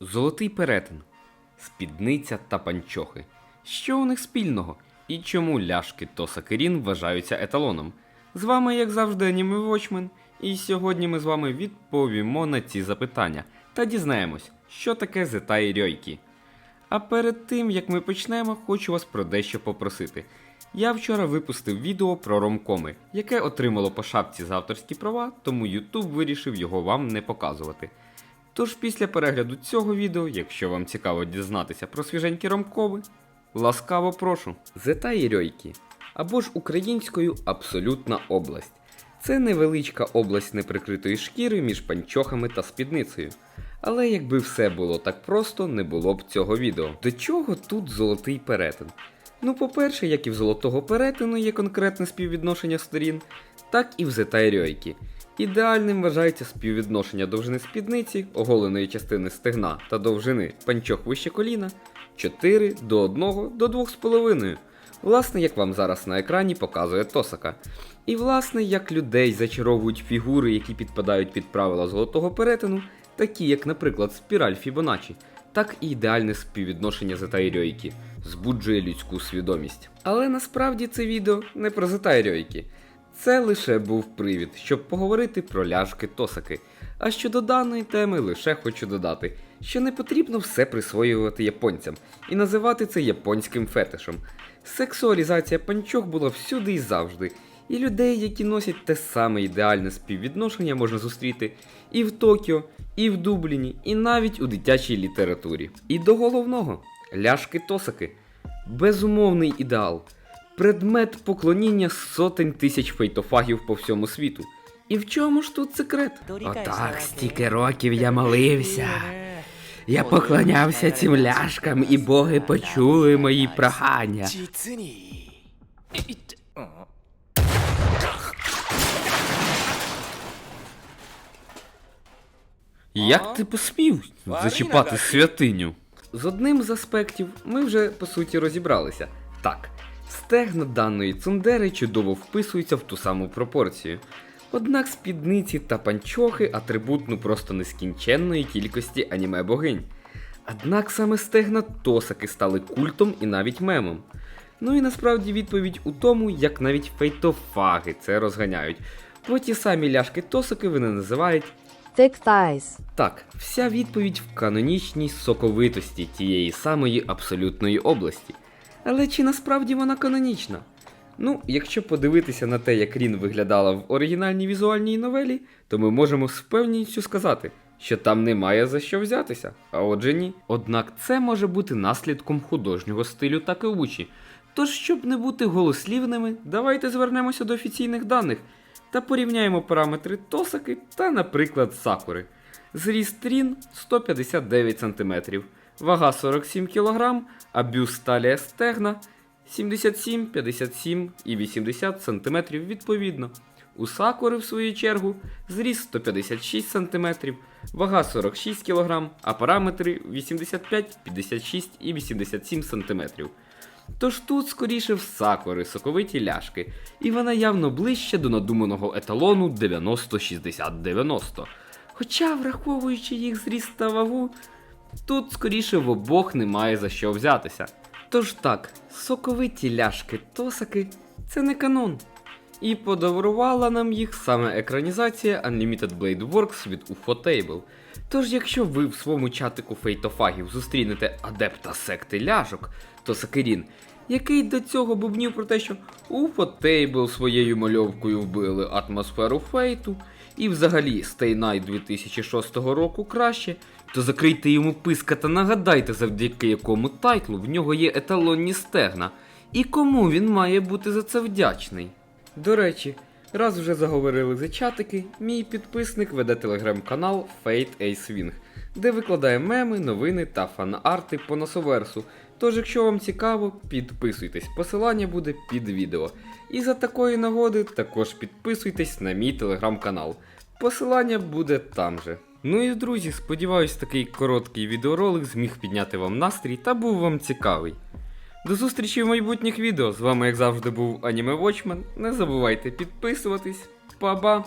Золотий перетин, спідниця та панчохи. Що у них спільного? І чому ляшки Тоса Керін вважаються еталоном? З вами, як завжди, Аніме Вочмен, і сьогодні ми з вами відповімо на ці запитання та дізнаємось, що таке зета і рьойкі. А перед тим як ми почнемо, хочу вас про дещо попросити. Я вчора випустив відео про ромкоми, яке отримало по шапці за авторські права, тому YouTube вирішив його вам не показувати. Тож після перегляду цього відео, якщо вам цікаво дізнатися про свіженькі ромкоми, ласкаво прошу. Зета і Рьойкі, або ж українською абсолютна область. Це невеличка область неприкритої шкіри між панчохами та спідницею. Але якби все було так просто, не було б цього відео. До чого тут золотий перетин? Ну, по-перше, як і в золотого перетину є конкретне співвідношення сторін, так і в зета і Рьойкі. Ідеальним вважається співвідношення довжини спідниці, оголеної частини стегна та довжини панчох вище коліна 4 до 1 до 2,5. Власне, як вам зараз на екрані показує Тосака. І власне, як людей зачаровують фігури, які підпадають під правила золотого перетину, такі як, наприклад, спіраль Фібоначчі, так і ідеальне співвідношення Зета і Рьойкі збуджує людську свідомість. Але насправді це відео не про Зета і Рьойкі. Це лише був привід, щоб поговорити про ляшки Тосаки. А щодо даної теми лише хочу додати, що не потрібно все присвоювати японцям і називати це японським фетишем. Сексуалізація панчох була всюди і завжди, і людей, які носять те саме ідеальне співвідношення, можна зустріти і в Токіо, і в Дубліні, і навіть у дитячій літературі. І до головного ляшки Тосаки безумовний ідеал предмет поклоніння сотень тисяч фейтофагів по всьому світу. І в чому ж тут секрет? Отак стільки років я молився. Я поклонявся цим ляшкам, і боги почули мої прохання. Як ти посмів зачіпати святиню? З одним з аспектів ми вже по суті розібралися. Так, стегна даної цундери чудово вписуються в ту саму пропорцію. Однак спідниці та панчохи атрибут ну просто нескінченної кількості аніме богинь. Однак саме стегна тосаки стали культом і навіть мемом. Ну і насправді відповідь у тому, як навіть фейтофаги це розганяють. Бо ті самі ляшки тосаки вони називають thick thighs, так, вся відповідь в канонічній соковитості тієї самої абсолютної області. Але чи насправді вона канонічна? Ну, якщо подивитися на те, як Рін виглядала в оригінальній візуальній новелі, то ми можемо з впевненістю сказати, що там немає за що взятися, а отже ні. Однак це може бути наслідком художнього стилю Такеучі. Тож, щоб не бути голослівними, давайте звернемося до офіційних даних та порівняємо параметри Тосаки та, наприклад, Сакури. Зріст Рін 159 см, вага 47 кг, а бюст талія стегна 77, 57 і 80 см відповідно. У Сакури, в свою чергу, зріст 156 см, вага 46 кг, а параметри 85, 56 і 87 см. Тож тут скоріше в сакури соковиті ляшки, і вона явно ближче до надуманого еталону 90-60-90. Хоча, враховуючи їх зріст та вагу, тут скоріше в обох немає за що взятися. Тож так, соковиті ляшки Тосаки це не канон. І подарувала нам їх саме екранізація Unlimited Blade Works від UFO Тож, якщо ви в своєму чатику фейтофагів зустрінете адепта секти ляжок, то Сакерін, який до цього бубнів про те, що UFO своєю мальовкою вбили атмосферу фейту, і взагалі Night 2006 року краще, то закрийте йому писка та нагадайте, завдяки якому тайтлу в нього є еталонні стегна, і кому він має бути за це вдячний. До речі, раз вже заговорили за чатики, мій підписник веде телеграм-канал Fate Ace Wing, де викладає меми, новини та фан-арти по носоверсу. Тож, якщо вам цікаво, підписуйтесь, посилання буде під відео. І за такої нагоди також підписуйтесь на мій телеграм-канал. Посилання буде там же. Ну і друзі, сподіваюсь, такий короткий відеоролик зміг підняти вам настрій та був вам цікавий. До зустрічі в майбутніх відео. З вами, як завжди, був Аніме Watchman. Не забувайте підписуватись. Па-ба!